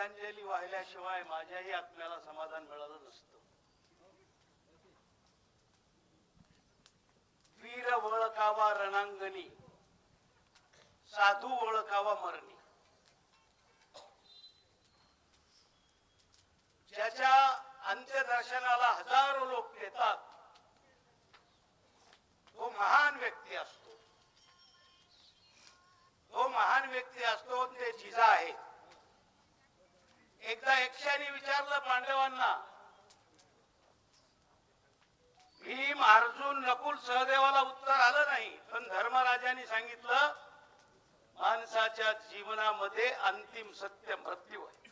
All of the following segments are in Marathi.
श्रद्धांजली वाहिल्याशिवाय माझ्याही आत्म्याला समाधान मिळालं नसतं. वीर ओळखावा रणांगणी साधू ओळखावा मरणी. ज्याच्या अंत्यदर्शनाला हजारो लोक येतात एकदा विचारलं पांडवांना भीम अर्जुन नकुल सहदेवाला उत्तर आलं नाही पण धर्मराजांनी सांगितलं माणसाच्या जीवनामध्ये अंतिम सत्य मृत्यू आहे.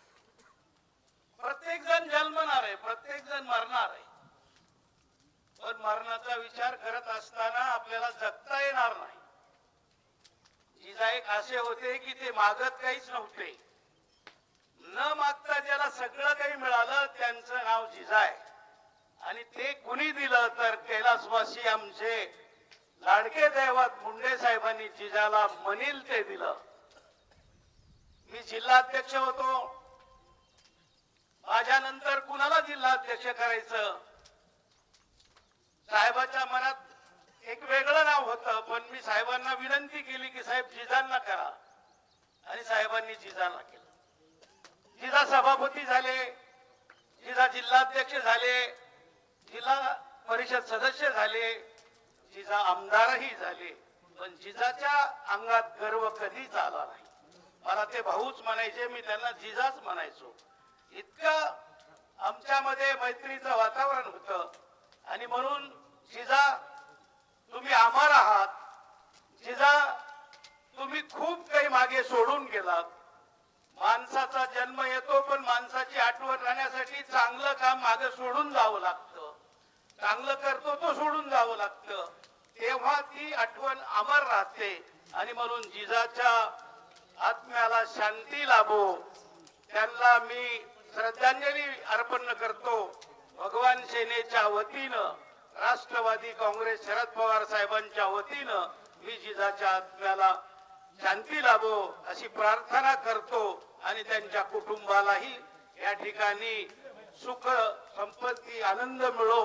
प्रत्येक जण जन्मणार आहे प्रत्येक जण मरणार आहे. पण मरणाचा विचार करत असताना आपल्याला जगता येणार नाही. जिजाईक असे होते की ते मागत काहीच नव्हते. ज्यांना सगळं काही मिळालं त्यांचं नाव जिजाय. आणि ते कुणी दिलं तर कैलासवासी आमचे लाडके दैवत मुंडे साहेबांनी जिजाला म्हणील ते दिलं. मी जिल्हाध्यक्ष होतो. माझ्या नंतर कुणाला जिल्हाध्यक्ष करायचं? साहेबाच्या मनात एक वेगळं नाव होतं पण मी साहेबांना विनंती केली की साहेब जिजांना करा. आणि साहेबांनी जिजांना केलं. जिजा सभापती झाले जिजा जिल्हाध्यक्ष झाले जिल्हा परिषद सदस्य झाले जिजा आमदारही झाले. पण जिजाच्या अंगात गर्व कधीच आला नाही. मला ते भाऊच म्हणायचे मी त्यांना जिजाच म्हणायचो. इतकं आमच्यामध्ये मैत्रीचं वातावरण होतं. आणि म्हणून जिजा तुम्ही अमर आहात. जिजा तुम्ही खूप काही मागे सोडून गेलात. माणसाचा राहण्यासाठी चांगलं काम मागे सोडून जावं लागतं. चांगलं करतो तो सोडून जावं लागतं. तेव्हा ती आठवण अमर राहते आणि म्हणून जिजाच्या आत्म्याला शांती लाभो. त्यांना मी श्रद्धांजली अर्पण करतो. भगवान सेनेच्या वतीनं राष्ट्रवादी काँग्रेस शरद पवार साहेबांच्या वतीनं मी जिजाच्या आत्म्याला शांती लाभो अशी प्रार्थना करतो आणि त्यांच्या कुटुंबालाही या ठिकाणी सुख संपत्ती आनंद मिळो